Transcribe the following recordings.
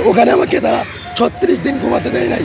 ওখানে আমাকে তারা ছত্রিশ দিন ঘুমাতে দেয় নাই।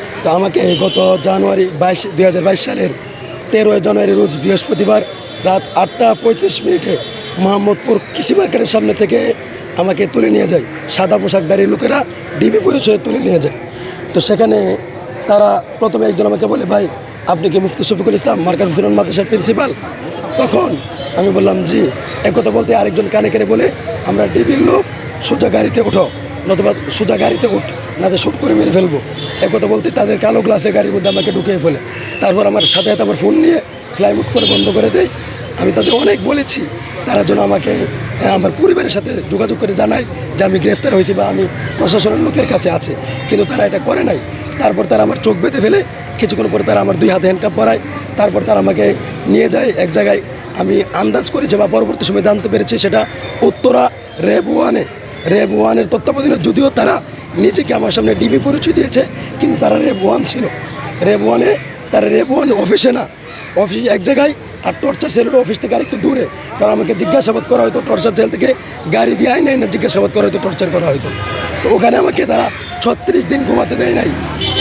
তো আমাকে গত জানুয়ারি বাইশ, দুই সালের তেরোই জানুয়ারি রোজ বৃহস্পতিবার রাত আটটা পঁয়ত্রিশ মিনিটে মোহাম্মদপুর কৃষি মার্কেটের সামনে থেকে আমাকে তুলে নিয়ে যায়। সাদা পোশাকধারী লোকেরা ডিবি পরিচয়ে তুলে নিয়ে যায়। তো সেখানে তারা প্রথমে একজন আমাকে বলে, ভাই, আপনি কি মুফতি শফিকুল ইসলাম মার্কাজ হুসুন মাদ্রাসার প্রিন্সিপাল? তখন আমি বললাম, জি। একথা বলতে আরেকজন কানে কানে বলে, আমরা ডিবির লোক, সোজা গাড়িতে ওঠো নতুবা সোজা গাড়িতে উঠ নাতে শ্যুট করে মেরে ফেলব। একথা বলতে তাদের কালো গ্লাসে গাড়ির মধ্যে আমাকে ঢুকিয়ে ফেলে। তারপর আমার সাথে সাথে আমার ফোন নিয়ে ফ্লাই মুট করে বন্ধ করে দেয়। আমি তাদের অনেক বলেছি, তারা যেন আমাকে আমার পরিবারের সাথে যোগাযোগ করে জানায় যে আমি গ্রেফতার হয়েছি বা আমি প্রশাসনের লোকের কাছে আছে। কিন্তু তারা এটা করে নাই। তারপর তারা আমার চোখ বেঁধে ফেলে। কিছুক্ষণ পরে তারা আমার দুই হাতে হ্যান্ডকাপ পরায়। তারপর তারা আমাকে নিয়ে যায় এক জায়গায়। আমি আন্দাজ করেছি বা পরবর্তী সময় জানতে পেরেছি সেটা উত্তরা র্যাব ওয়ানে। র্যাব ওয়ানের তত্ত্বাবধানে যদিও তারা নিজেকে আমার সামনে ডিবি পরিচয় দিয়েছে, কিন্তু তারা র্যাব ওয়ান ছিল। র্যাব ওয়ানে তারা র্যাব ওয়ান অফিসে না। অফিস এক জায়গায় আর টর্চার সেলের অফিস থেকে আরেকটু দূরে। কারণ আমাকে জিজ্ঞাসাবাদ করা হয়তো টর্চার সেল থেকে গাড়ি দিয়ে আয় নাই না জিজ্ঞাসাবাদ করা হয়তো টর্চার করা হয়তো। তো ওখানে আমাকে তারা ছত্রিশ দিন ঘুমাতে দেয় নাই।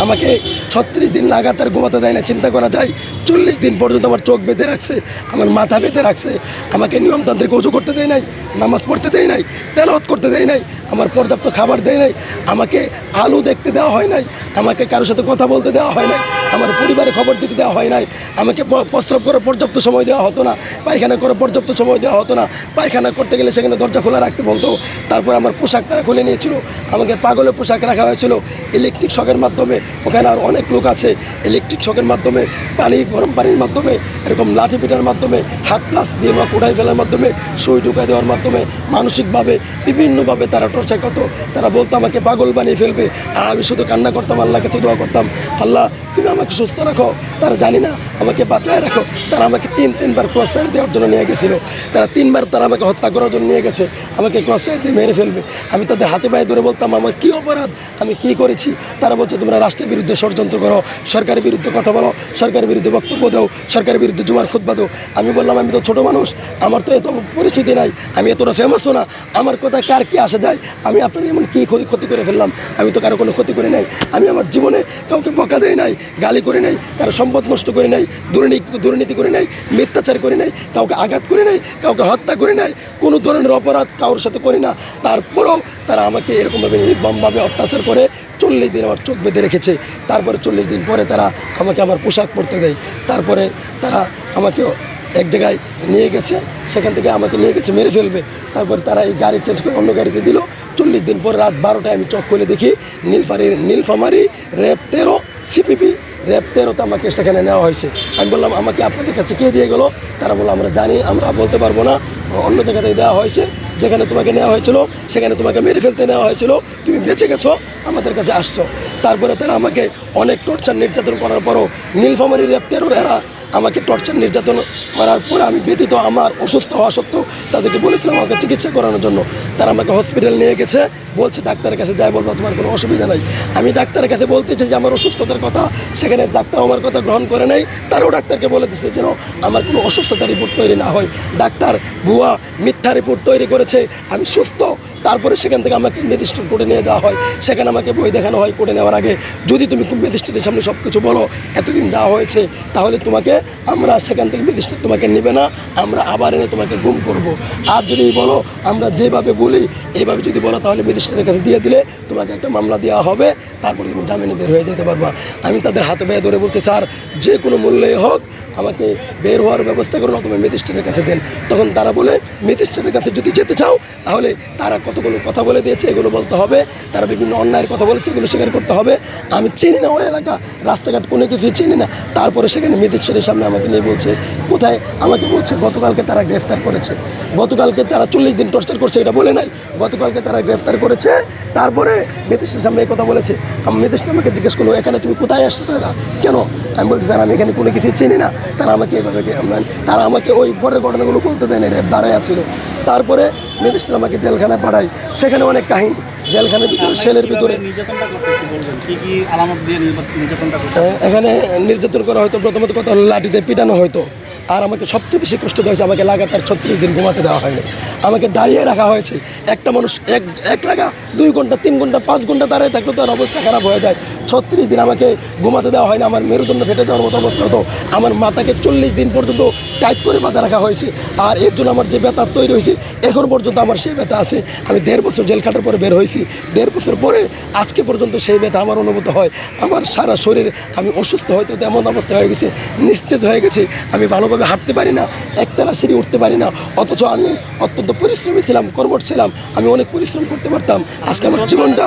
আমাকে ছত্রিশ দিন লাগাতার ঘুমাতে দেয় না চিন্তা করা যায়, চল্লিশ দিন পর্যন্ত আমার চোখ বেঁধে রাখছে, আমার মাথা বেঁধে রাখছে, আমাকে নিয়মতান্ত্রিক উঁচু করতে দেয় নাই, নামাজ পড়তে দেয় নাই তেলহত করতে দেয় নাই, আমার পর্যাপ্ত খাবার দেয় নাই, আমাকে আলু দেখতে দেওয়া হয় নাই, আমাকে কারোর সাথে কথা বলতে দেওয়া হয় নাই আমার পরিবারে খবর দিতে দেওয়া হয় নাই। আমাকে প্রস্রাব করে পর্যাপ্ত সময় দেওয়া হতো না। পায়খানা করে পর্যাপ্ত সময় দেওয়া হতো না। পায়খানা করতে গেলে সেখানে দরজা খোলা রাখতে বলতো। তারপর আমার পোশাক তারা খুলে নিয়েছিল। আমাকে পাগলের পোশাক রাখা হয়েছিল। ইলেকট্রিক শকের মাধ্যমে। ওখানে আর অনেক লোক আছে। ইলেকট্রিক শকের মাধ্যমে, পানি, গরম পানির মাধ্যমে, এরকম লাঠি পিটার মাধ্যমে, হাত প্লাস দিয়ে বা কুড়াই ফেলার মাধ্যমে, সই ঢুকাই দেওয়ার মাধ্যমে, মানসিকভাবে বিভিন্নভাবে তারা টর্চার করতো। তারা বলতো, আমাকে পাগল বানিয়ে ফেলবে। আমি শুধু কান্না করতাম আল্লাহ কাছে দোয়া করতাম। আল্লাহ, তুমি আমাকে সুস্থ রাখো তারা জানি না, আমাকে বাঁচায় রাখো। তারা আমাকে তিন, তিনবার ক্রস ফায়ার দেওয়ার জন্য নিয়ে গেছিল। তারা তিনবার তারা আমাকে হত্যা করার জন্য নিয়ে গেছে। আমাকে ক্রস ফায়ার দিয়ে মেরে ফেলবে। আমি তাদের হাতে পায়ে ধরে বলতাম, আমার কী অপরাধ? আমি কী করেছি? তারা বলছে, তোমরা রাষ্ট্রের বিরুদ্ধে ষড়যন্ত্র করো, সরকারের বিরুদ্ধে কথা বলো, সরকারের বিরুদ্ধে বক্তব্য দাও, সরকারের বিরুদ্ধে জুমার খুদ্া দাও। আমি বললাম, আমি তো ছোটো মানুষ, আমার তো এত পরিচিতি নাই, আমি এতটা ফেমাসও না। আমার কথা কার কি আসা যায়? আমি আপনাদের এমন কী ক্ষতি ক্ষতি করে ফেললাম? আমি তো কারও কোনো ক্ষতি করি নাই। আমি আমার জীবনে কাউকে বকা দেয় নাই, গালি করি নাই, কারও সম্পদ নষ্ট করে নাই দুর্নীতি দুর্নীতি করে নাই মিথ্যাচার করে নাই কাউকে আঘাত করে নাই কাউকে হত্যা করে নাই কোনো ধরনের অপরাধ কারোর সাথে করি না। তারপরেও তারা আমাকে এরকমভাবে নির্মমভাবে অত্যাচার করে, চল্লিশ দিন আমার চোখ বেঁধে রেখেছে। তারপরে চল্লিশ দিন পরে তারা আমাকে আমার পোশাক পরতে দেয়। তারপরে তারা আমাকে এক জায়গায় নিয়ে গেছে, সেখান থেকে আমাকে নিয়ে গেছে, মেরে ফেলবে। তারপরে তারা এই গাড়ি চেঞ্জ করে অন্য গাড়িতে দিল। চল্লিশ দিন পর রাত বারোটায় আমি চোখ খুলে দেখি নীলফারি নীলফামারি র্যাব তেরো সিপিপি র্যাব তেরোতে আমাকে সেখানে নেওয়া হয়েছে। আমি বললাম, আমাকে আপনাদের কাছে কে দিয়ে গেলো? তারা বলল, আমরা জানি, আমরা বলতে পারব না। অন্য জায়গা থেকে দেওয়া হয়েছে। যেখানে তোমাকে নেওয়া হয়েছিল, সেখানে তোমাকে মেরে ফেলতে নেওয়া হয়েছিল। তুমি বেঁচে গেছো, আমাদের কাছে আসছো। তারপরে তারা আমাকে অনেক টর্চার নির্যাতন করার পরও নীলফামারি র্যাব তেরোর এরা আমাকে টর্চার নির্যাতন করার পরে আমি ব্যতীত আমার অসুস্থ হওয়া সত্ত্বেও তাদেরকে বলেছিলাম আমাকে চিকিৎসা করানোর জন্য। তারা আমাকে হসপিটাল নিয়ে গেছে, বলছে, ডাক্তারের কাছে যাই, বলব তোমার কোনো অসুবিধা নাই। আমি ডাক্তারের কাছে বলতেছি যে আমার অসুস্থতার কথা, সেখানে ডাক্তার আমার কথা গ্রহণ করে নাই। তারাও ডাক্তারকে বলে দিচ্ছে যেন আমার কোনো অসুস্থতা রিপোর্ট তৈরি না হয়। ডাক্তার, ভুয়া মিথ্যা রিপোর্ট তৈরি করেছে। আমি সুস্থ তারপরে সেখান থেকে আমাকে ম্যাজিস্ট্রেট কোর্টে নিয়ে যাওয়া হয়। সেখানে আমাকে বই দেখানো হয় কোর্টে নেওয়ার আগে। যদি তুমি ম্যাজিস্ট্রেটের সামনে সব কিছু বলো, এতদিন যাওয়া হয়েছে, তাহলে তোমাকে আমরা সেখান থেকে ম্যাজিস্ট্রেট তোমাকে নেবে না, আমরা আবার এনে তোমাকে গুম করব। আর যদি বলো, আমরা যেভাবে বলি এইভাবে যদি বলো, তাহলে ম্যাজিস্ট্রেটের কাছে দিয়ে দিলে তোমাকে একটা মামলা দেওয়া হবে। তারপরে তুমি জামিনে বের হয়ে যেতে পারবা। আমি তাদের হাতে পায়ে ধরে বলছি, স্যার, যে কোনো মূল্যে হোক, আমাকে বের হওয়ার ব্যবস্থা করুন, অথবা ম্যাজিস্ট্রেটের কাছে দেন। তখন তারা বলে ম্যাজিস্ট্রেট ম্যাজিস্ট্রেটের কাছে যদি যেতে চাও, তাহলে তারা কতগুলো কথা বলে দিয়েছে, এগুলো বলতে হবে। তারা বিভিন্ন অন্যায়ের কথা বলেছে, এগুলো স্বীকার করতে হবে। আমি চিনি না ওই এলাকা, রাস্তাঘাট কোনো কিছুই চিনি না। তারপরে সেখানে ম্যাজিস্ট্রেটের সামনে আমাকে নিয়ে বলছে, কোথায়? আমাকে বলছে, গতকালকে তারা গ্রেফতার করেছে। গতকালকে তারা চল্লিশ দিন টর্চার করছে, এটা বলে নাই। গতকালকে তারা গ্রেফতার করেছে, তারপরে ম্যাজিস্ট্রেটের সামনে এই কথা বলেছে। আমি ম্যাজিস্ট্রেট আমাকে জিজ্ঞেস করল, এখানে তুমি কোথায় আসছো এরা কেন? আমি বলছি, স্যার, আমি এখানে কোনো কিছু চিনি না। তারা আমাকে এভাবে তারা আমাকে ওই পরের ঘটনাগুলো বলতে দেয় না রে, দাঁড়ায় আছিল তারপরে ম্যাজিস্ট্রেট আমাকে জেলখানায় পাঠায়। সেখানে অনেক কাহিনী। জেলখানার ভিতরে সেলের ভিতরে। আহ, এখানে নির্যাতন করা হয়তো প্রথমত কথা লাঠিতে পিটানো হয়তো। আর আমাকে সবচেয়ে বেশি কষ্ট হয়েছে আমাকে লাগাতার ছত্রিশ দিন ঘুমাতে দেওয়া হয়নি। আমাকে দাঁড়িয়ে রাখা হয়েছে। একটা মানুষ এক এক লাগা দুই ঘণ্টা, তিন ঘণ্টা, পাঁচ ঘণ্টা দাঁড়িয়ে থাকলে তার অবস্থা খারাপ হয়ে যায়। ছত্রিশ দিন আমাকে ঘুমাতে দেওয়া হয়নি, আমার মেরুদণ্ড ফেটে যাওয়ার মতো অবস্থা হতো। আমার মাথাকে চল্লিশ দিন পর্যন্ত টাইট করে বাঁধা রাখা হয়েছে। আর এর জন্য আমার যে ব্যথা তৈরি হয়েছে, এখন পর্যন্ত আমার সেই ব্যথা আছে। আমি দেড় বছর জেল খাটার পরে বের হয়েছি। দেড় বছর পরে আজকে পর্যন্ত সেই ব্যথা আমার অনুভূত হয়। আমার সারা শরীর, আমি অসুস্থ হয়তো তেমন অবস্থা হয়ে গেছে নিশ্চিত হয়ে গেছে। আমি ভালোভাবে হাঁটতে পারি না, একতলা সিঁড়ি উঠতে পারি না। অথচ আমি অত্যন্ত পরিশ্রমী ছিলাম, কর্মঠ ছিলাম, আমি অনেক পরিশ্রম করতে পারতাম। আজকে আমার জীবনটা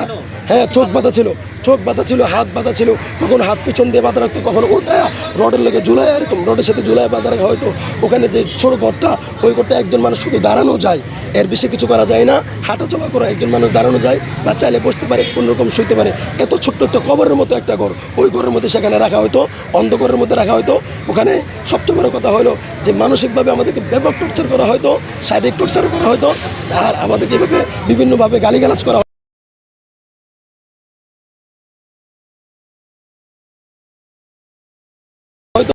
হ্যাঁ চোখ বাঁধা ছিল, চোখ বাঁধা ছিল, হাত বাঁধা ছিল, কখনো হাত পিছন দিয়ে বাঁধা রাখতো, কখনো উল্টায়া রডের লেগে ঝুলাই এরকম রডের সাথে ঝুলাই বাঁধা রাখা হয়তো, ওখানে যে ছোট ঘরটা, ওই ঘরটা একজন মানুষ শুধু দাঁড়ানো যায়, এর বেশি কিছু করা যায় না হাঁটা চলা করা একজন মানুষ দাঁড়ানো যায়, বা চাইলে বসতে পারে, কোনো রকম শুইতে পারে, এত ছোট্ট একটা কবরের মতো একটা ঘর, ওই ঘরের মধ্যে সেখানে রাখা হয়তো, অন্ধকারের মধ্যে রাখা হয়তো, ওখানে সবচেয়ে বড় কথা হলো যে মানসিকভাবে আমাদেরকে ব্যাপক টর্চার করা হয়তো, শারীরিক টর্চার হয়তো। আর আমাদেরকে এভাবে বিভিন্নভাবে গালিগালাজ করা